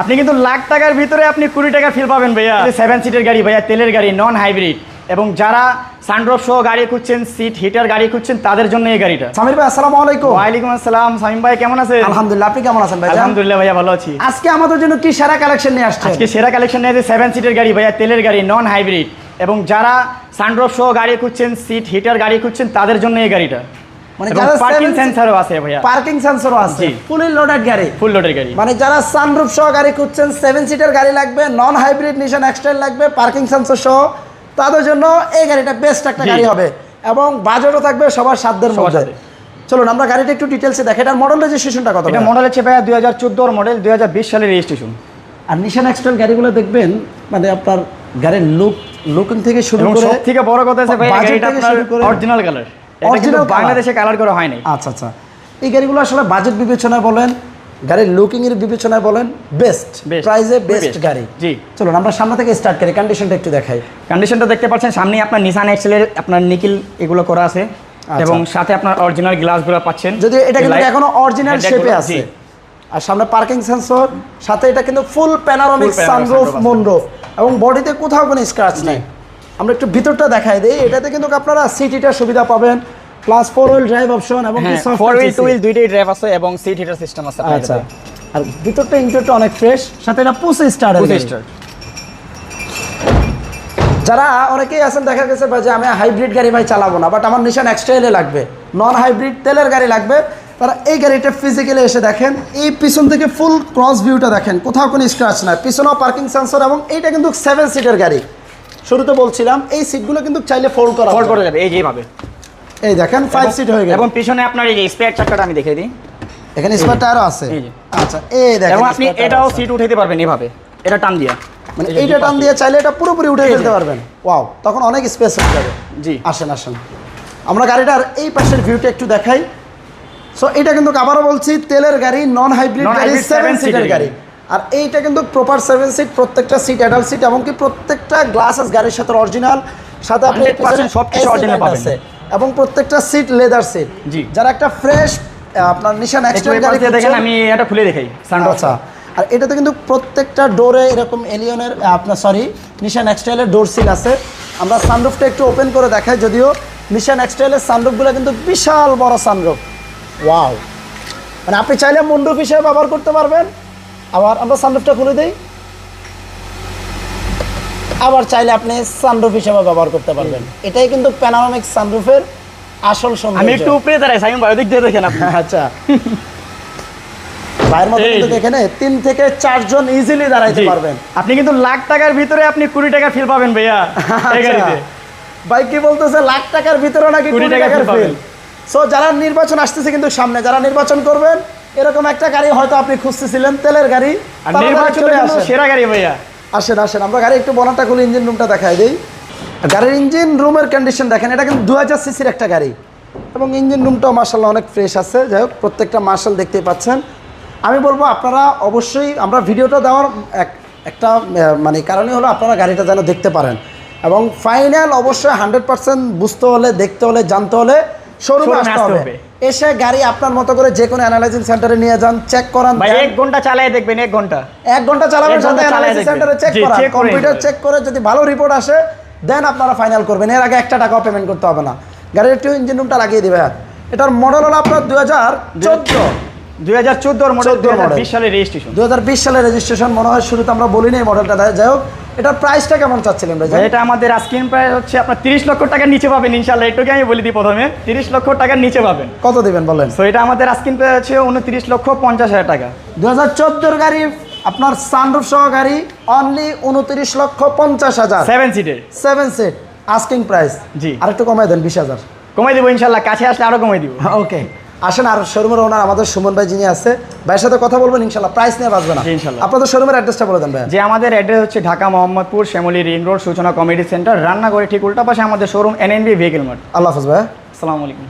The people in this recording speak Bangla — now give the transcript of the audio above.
আপনি কিন্তু লাখ টাকার ভিতরে আপনি কুড়ি টাকা ফিল পাবেন ভাইয়া। সেভেন সিটের গাড়ি ভাইয়া তেলের গাড়ি নন হাইব্রিড এবং যারা সানড্রপ সহ গাড়ি খুঁজছেন সিট হিটার গাড়ি খুঁজছেন তাদের জন্য এই গাড়িটা। সামির ভাই আসসালামু আলাইকুম। ওয়ালাইকুম আসসালাম। সামিম ভাই কেমন আছেন? আলহামদুলিল্লাহ আপনি কেমন আছেন ভাই আলহামদুলিল্লাহ ভাইয়া ভালো আছি। আজকে আমাদের জন্য কি সেরা কালেকশন নিয়ে আসছেন? আজকে সেরা কালেকশন নিয়ে আছে সেভেন সিটের গাড়ি ভাইয়া তেলের গাড়ি নন হাইব্রিড এবং যারা সানড্রপ সহ গাড়ি খুঁজছেন সিট হিটার গাড়ি খুঁজছেন তাদের জন্য এই গাড়িটা। মানে যারা পার্কিং seven- আছে ভাইয়া। পার্কিং সেন্সরও আছে। ফুলি লোডেড গাড়ি। ফুল লোডের গাড়ি। মানে যারা সানরুফ সহ গাড়ি খুঁজছেন সেভেন সিটার গাড়ি লাগবে নন হাইব্রিড নিশান এক্সটাইল লাগবে পার্কিং সেন্সর সহ। তাদের জন্য এই গাড়িটা বেস্ট একটা গাড়ি হবে। এবং বাজেটও থাকবে সবার সাধ্যের মধ্যে। চলুন আমরা গাড়িটা একটু ডিটেলসে দেখে। এটার মডেল রেজিস্ট্রেশনটা কত এটা মডেল হচ্ছে ভাইয়া দুই হাজার চোদ্দোর মডেল দুই হাজার বিশ সালের রেজিস্ট্রেশন আর নিশান এক্সটাইল গাড়িগুলো দেখবেন মানে আপনার গাড়ির লুক লুকিং থেকে শুরু করে থেকে বড় কথা হচ্ছে ভাই গাড়িটা আপনার অরিজিনাল কালার colour? বাংলাদেশে কালার করা হয় নাই। আচ্ছা আচ্ছা। এই গাড়িগুলো আসলে বাজেট বিবেচনায় বলেন গাড়ির লুকিং এর বিবেচনায় বলেন বেস্ট প্রাইজে বেস্ট গাড়ি। জি। চলুন আমরা সামনে থেকে স্টার্ট করি কন্ডিশনটা একটু দেখাই। কন্ডিশনটা দেখতে পাচ্ছেন সামনে আপনার নিসান এক্সেলের আপনার নিকিল এগুলো করা আছে। আচ্ছা। এবং সাথে আপনার অরিজিনাল গ্লাসগুলো পাচ্ছেন। যদি এটা কিন্তু এখনও অরিজিনাল শেপে আছে। আর সামনে পার্কিং সেন্সর সাথে এটা কিন্তু ফুল প্যানারোমিক সানরুফ মুনরুফ এবং বডিতে কোথাও কোনো স্ক্র্যাচ নেই। আমরা একটু ভিতরটা দেখাই দিই। এটাতে কিন্তু আপনারা সিটিটার সুবিধা পাবেন plus four wheel drive option এবং ফোর হুইল টু হুইল দুইটাই ড্রাইভ আছে এবং সিট হিটার সিস্টেম আছে আচ্ছা। আর ভিতরটা ইন্টারটা অনেক ফ্রেশ সাথে এটা পুসে স্টার start। যারা অনেকেই আছেন দেখা গেছে ভাই যে আমি হাইব্রিড গাড়ি ভাই চালাবো না বাট আমার নিশান এক্সট্রাইলে লাগবে। নন হাইব্রিড তেলের গাড়ি লাগবে। তারা এই গাড়িটা ফিজিক্যালি এসে দেখেন এই পিছন থেকে ফুল ক্রস ভিউটা দেখেন কোথাও কোনো স্ক্র্যাচ নাই। পিছনেও পার্কিং সেন্সর এবং এইটা কিন্তু সেভেন সিটের গাড়ি। শুরুতে বলছিলাম এই সিটগুলো কিন্তু চাইলে ফোল্ড করা ফোল্ড। করে যাবে এই যেভাবে এই দেখেন ফাইভ সিট হয়ে গেল। এবং পিছনে আপনার এই যে স্পেয়ার চাকাটা আমি দেখিয়ে দিই। এখানে স্মার্ট টায়ারও আছে। আচ্ছা এই দেখেন এবং আপনি এটাও। সিট উঠাইতে পারবেন এভাবে এটা টান দিয়া। মানে এইটা টান। দিয়ে চাইলে এটা পুরোপুরি উঠে ফেলতে পারবেন। ওয়াও তখন অনেক স্পেস হয়ে যাবে। জি। আসেন আসেন। আমরা গাড়িটার এই পাশের ভিউটা একটু দেখাই। সো এটা কিন্তু আবারও বলছি তেলের গাড়ি নন হাইব্রিড গাড়ি সেভেন সিটের গাড়ি। আর এইটা কিন্তু প্রপার সেভেন সিট প্রত্যেকটা সিট অ্যাডাল্ট সিট এমনকি প্রত্যেকটা গ্লাসেস গাড়ির সাথে অরিজিনাল সাথে আপনি 100% সবকিছু পাবেন। আছে। এবং প্রত্যেকটা সিট লেদার সিট জি। যারা একটা ফ্রেশ আপনার নিশান এক্সট্রা গাড়ি দেখেন আমি এটা খুলে দেখাই আচ্ছা। আর এটাতে কিন্তু প্রত্যেকটা ডোরে এরকম এলিয়নের আপনার সরি নিশান এক্সটাইলের ডোর সিল আছে। আমরা সানরুফটা একটু ওপেন করে দেখাই যদিও নিশান এক্সটাইলের সানরুফগুলো কিন্তু বিশাল বড় সানরুফ ওয়াও মানে আপনি চাইলে মন্ডুপ হিসেবে ব্যবহার করতে পারবেন। আবার আমরা সানরুফটা খুলে দিই। আবার চাইলে আপনি সানরুফ হিসেবে ব্যবহার করতে পারবেন। এটাই কিন্তু প্যানারোমিক সানরুফের আসল সৌন্দর্য। আমি একটু উপরে দাঁড়াই সাইম ভাই ওদিক দিয়ে দেখেন আপনি। আচ্ছা। ভাইয়ের মতো কিন্তু যে। এখানে তিন থেকে চারজন ইজিলি দাঁড়াইতে পারবেন। আপনি কিন্তু লাখ টাকার ভিতরে আপনি কুড়ি টাকা ফিল পাবেন ভাইয়া এই গাড়িতে। ভাই কি বলতেছে লাখ টাকার ভিতরে নাকি টাকা টাকার। ফিল সো যারা নির্বাচন আসতেছে কিন্তু সামনে যারা নির্বাচন করবেন এরকম একটা গাড়ি হয়তো আপনি খুঁজতেছিলেন তেলের গাড়ি। সেরা গাড়ি ভাইয়া। আসেন আসেন আমরা গাড়ি একটু বনাটা খুলে ইঞ্জিন রুমটা দেখাই দিই। গাড়ির ইঞ্জিন রুমের কন্ডিশন দেখেন এটা কিন্তু দু হাজার সিসির একটা গাড়ি। এবং ইঞ্জিন রুমটাও মার্শাল্লাহ অনেক ফ্রেশ আছে। যাই হোক প্রত্যেকটা মার্শাল দেখতেই পাচ্ছেন। আমি বলব আপনারা অবশ্যই আমরা ভিডিওটা দেওয়ার এক একটা মানে কারণই হলো আপনারা গাড়িটা যেন দেখতে পারেন। এবং ফাইনাল অবশ্যই হান্ড্রেড পার্সেন্ট বুঝতে হলে দেখতে হলে জানতে হলে শোরুমে আসতে হবে। এসে গাড়ি আপনার মতো করে যে কোনো অ্যানালাইজিং সেন্টারে নিয়ে যান চেক করান ভাই দেন। এক ঘণ্টা চালায় দেখবেন 1 ঘণ্টা। 1 ঘণ্টা চালাবেন সাথে সেন্টারে চেক করান করে কম্পিউটার চেক করে যদি ভালো রিপোর্ট আসে দেন আপনারা ফাইনাল করবেন। এর আগে একটা টাকাও পেমেন্ট করতে হবে না। গাড়ির একটু ইঞ্জিন রুমটা লাগিয়ে দিবে এটার মডেল হলো আপনার দুই হাজার চোদ্দ। হাজার চোদ্দ দুই হাজার চোদ্দোর মডেল 14 দুই বিশ সালের রেজিস্ট্রেশন দুই হাজার রেজিস্ট্রেশন মনে হয় শুরুতে আমরা বলিনি এই মডেলটা যাই হোক এটার প্রাইসটা কেমন চাচ্ছিলেন ভাই? এটা আমাদের আস্কিন প্রায় হচ্ছে আপনার তিরিশ লক্ষ টাকার নিচে পাবেন ইনশাল্লাহ এটুকু আমি বলে দিই প্রথমে। তিরিশ লক্ষ টাকার নিচে পাবেন। কত দিবেন বলেন? তো এটা আমাদের প্রায় হচ্ছে উনত্রিশ লক্ষ পঞ্চাশ হাজার টাকা। গাড়ি আপনার সানরুফ সহ গাড়ি অনলি উনত্রিশ লক্ষ পঞ্চাশ হাজার। সিটের সিট আস্কিং প্রাইস জি। আর একটু কমাই দেন বিশ হাজার। কমাই দিব ইনশাল্লাহ কাছে আসলে আরও কমাই দিব। ওকে আসেন আর শোরুমের ওনার আমাদের সুমন ভাই যিনি আছে ভাইয়ের সাথে কথা বলবেন ইনশাল্লাহ প্রাইস নিয়ে বাঁচবে না। ইনশাল্লাহ। আপনাদের শোরুমের অ্যাড্রেসটা বলে দেন ভাই যে আমাদের অ্যাড্রেস হচ্ছে Dhaka Mohammadpur Shyamoli ring road Suchana committee centre রান্নাঘরে ঠিক উল্টা পাশে আমাদের শোরুম এনএনবি ভেহিকেল মার্ট আল্লাহ হাফিজ ভাই আসসালামু আলাইকুম।